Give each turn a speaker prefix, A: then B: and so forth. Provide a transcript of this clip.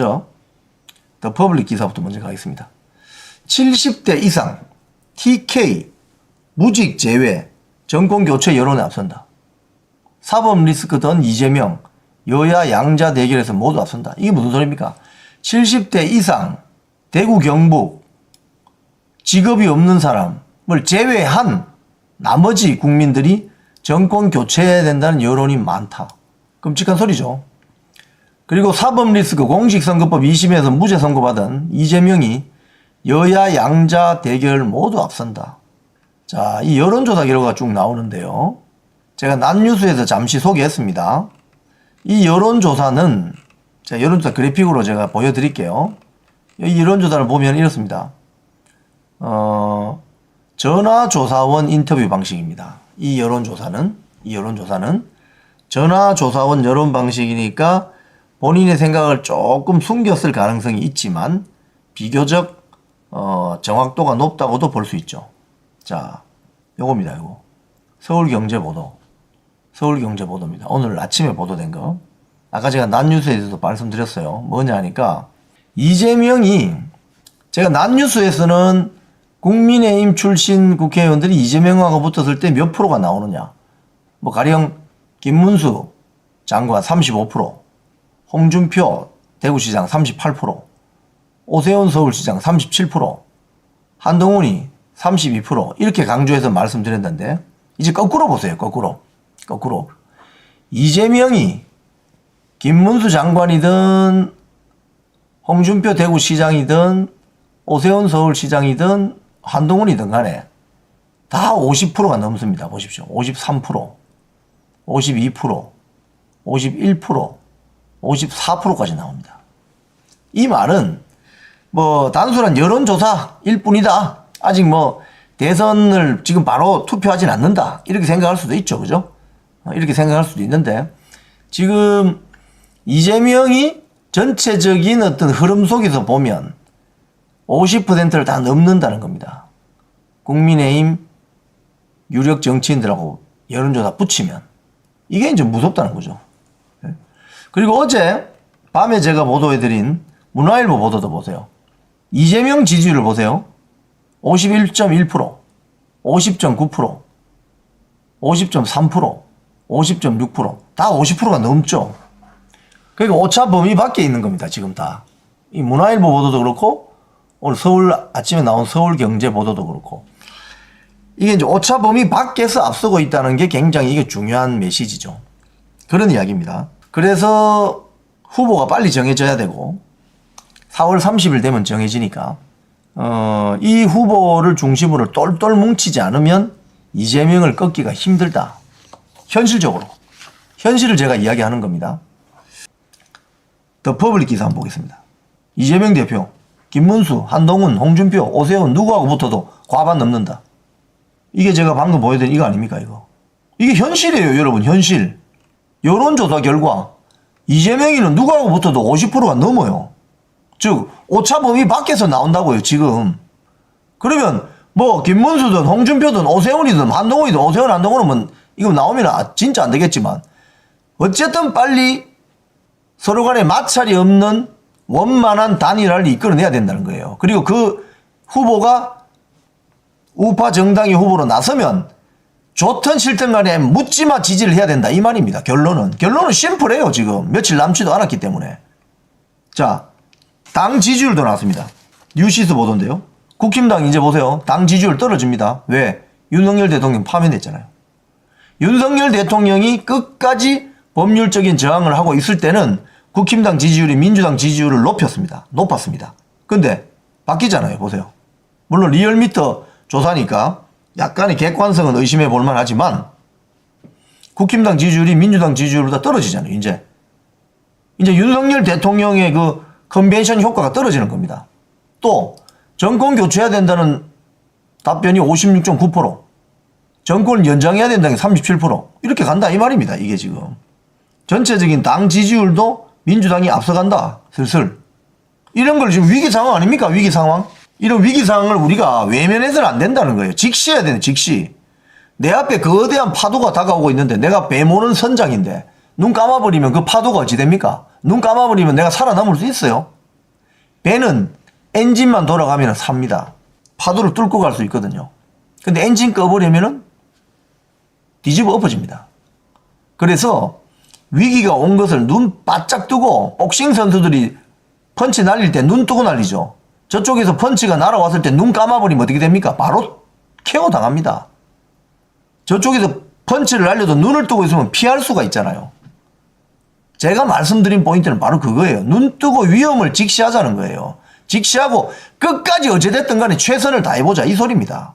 A: 먼저 더 퍼블릭 기사부터 먼저 가겠습니다. 70대 이상 TK 무직 제외 정권 교체 여론에 앞선다. 사법 리스크 던 이재명 여야 양자 대결에서 모두 앞선다. 이게 무슨 소리입니까? 70대 이상 대구 경북 직업이 없는 사람을 제외한 나머지 국민들이 정권 교체해야 된다는 여론이 많다. 끔찍한 소리죠. 그리고 사법 리스크 공직선거법 2심에서 무죄 선고받은 이재명이 여야 양자 대결 모두 앞선다. 자, 이 여론조사 결과가 쭉 나오는데요. 제가 난뉴스에서 잠시 소개했습니다. 이 여론조사는 자, 여론조사 그래픽으로 제가 보여드릴게요. 이 여론조사를 보면 이렇습니다. 어, 전화조사원 인터뷰 방식입니다. 이 여론조사는, 이 여론조사는 전화조사원 여론 방식이니까 본인의 생각을 조금 숨겼을 가능성이 있지만 비교적 어, 정확도가 높다고도 볼 수 있죠. 자, 요겁니다, 요거. 서울경제보도. 서울경제보도입니다. 오늘 아침에 보도된 거. 아까 제가 난뉴스에서도 말씀드렸어요. 뭐냐 하니까 이재명이 제가 난뉴스에서는 국민의힘 출신 국회의원들이 이재명하고 붙었을 때 몇 프로가 나오느냐. 뭐 가령 김문수 장관 35%, 홍준표 대구시장 38%, 오세훈 서울시장 37%, 한동훈이 32% 이렇게 강조해서 말씀드렸는데 이제 거꾸로 보세요. 거꾸로. 거꾸로. 이재명이 김문수 장관이든 홍준표 대구시장이든 오세훈 서울시장이든 한동훈이든 간에 다 50%가 넘습니다. 보십시오. 53%, 52%, 51%, 54%까지 나옵니다. 이 말은 뭐 단순한 여론조사일 뿐이다. 아직 뭐 대선을 지금 바로 투표하진 않는다. 이렇게 생각할 수도 있죠. 그죠? 어, 이렇게 생각할 수도 있는데 지금 이재명이 전체적인 어떤 흐름 속에서 보면 50%를 다 넘는다는 겁니다. 국민의힘 유력 정치인들하고 여론조사 붙이면 이게 이제 무섭다는 거죠. 예? 그리고 어제 밤에 제가 보도해드린 문화일보 보도도 보세요. 이재명 지지율을 보세요. 51.1%, 50.9%, 50.3%, 50.6%다 50%가 넘죠. 그러니까 오차 범위 밖에 있는 겁니다. 지금 다. 이 문화일보 보도도 그렇고 오늘 서울 아침에 나온 서울 경제 보도도 그렇고 이게 이제 오차 범위 밖에서 앞서고 있다는 게 굉장히 이게 중요한 메시지죠. 그런 이야기입니다. 그래서 후보가 빨리 정해져야 되고 4월 30일 되면 정해지니까 어, 이 후보를 중심으로 똘똘 뭉치지 않으면 이재명을 꺾기가 힘들다. 현실적으로. 현실을 제가 이야기하는 겁니다. 더 퍼블릭 기사 한번 보겠습니다. 이재명 대표, 김문수, 한동훈, 홍준표, 오세훈 누구하고 붙어도 과반 넘는다. 이게 제가 방금 보여드린 이거 아닙니까 이거. 이게 현실이에요 여러분 현실. 여론조사 결과 이재명이는 누구하고 붙어도 50%가 넘어요. 즉 오차 범위 밖에서 나온다고요 지금. 그러면 뭐 김문수든 홍준표든 오세훈이든 한동훈이든 오세훈 한동훈은 뭐 이거 나오면 아, 진짜 안 되겠지만 어쨌든 빨리 서로 간에 마찰이 없는 원만한 단일화를 이끌어내야 된다는 거예요. 그리고 그 후보가 우파 정당의 후보로 나서면 좋든 싫든 간에 묻지마 지지를 해야 된다 이 말입니다. 결론은 결론은 심플해요 지금 며칠 남지도 않았기 때문에 자당 지지율도 나왔습니다. 뉴시스 보던데요. 국힘당 이제 보세요. 당 지지율 떨어집니다. 왜? 윤석열 대통령 파면됐잖아요. 윤석열 대통령이 끝까지 법률적인 저항을 하고 있을 때는 국힘당 지지율이 민주당 지지율을 높였습니다. 높았습니다. 근데 바뀌잖아요. 보세요. 물론 리얼미터 조사니까 약간의 객관성은 의심해 볼 만 하지만 국힘당 지지율이 민주당 지지율보다 떨어지잖아요. 이제 이제 윤석열 대통령의 그 컨벤션 효과가 떨어지는 겁니다. 또 정권 교체해야 된다는 답변이 56.9%, 정권을 연장해야 된다는 게 37% 이렇게 간다 이 말입니다. 이게 지금 전체적인 당 지지율도 민주당이 앞서간다 슬슬 이런 걸 지금 위기 상황 아닙니까? 위기 상황 이런 위기 상황을 우리가 외면해서는 안 된다는 거예요. 직시해야 되는 직시. 내 앞에 거대한 파도가 다가오고 있는데 내가 배모는 선장인데 눈 감아버리면 그 파도가 어찌 됩니까? 눈 감아버리면 내가 살아남을 수 있어요. 배는 엔진만 돌아가면 삽니다. 파도를 뚫고 갈 수 있거든요. 근데 엔진 꺼버리면은 뒤집어 엎어집니다. 그래서 위기가 온 것을 눈 바짝 뜨고 복싱 선수들이 펀치 날릴 때 눈 뜨고 날리죠. 저쪽에서 펀치가 날아왔을 때 눈 감아버리면 어떻게 됩니까? 바로 케어 당합니다. 저쪽에서 펀치를 날려도 눈을 뜨고 있으면 피할 수가 있잖아요. 제가 말씀드린 포인트는 바로 그거예요. 눈 뜨고 위험을 직시하자는 거예요. 직시하고 끝까지 어찌됐든 간에 최선을 다해보자 이 소리입니다.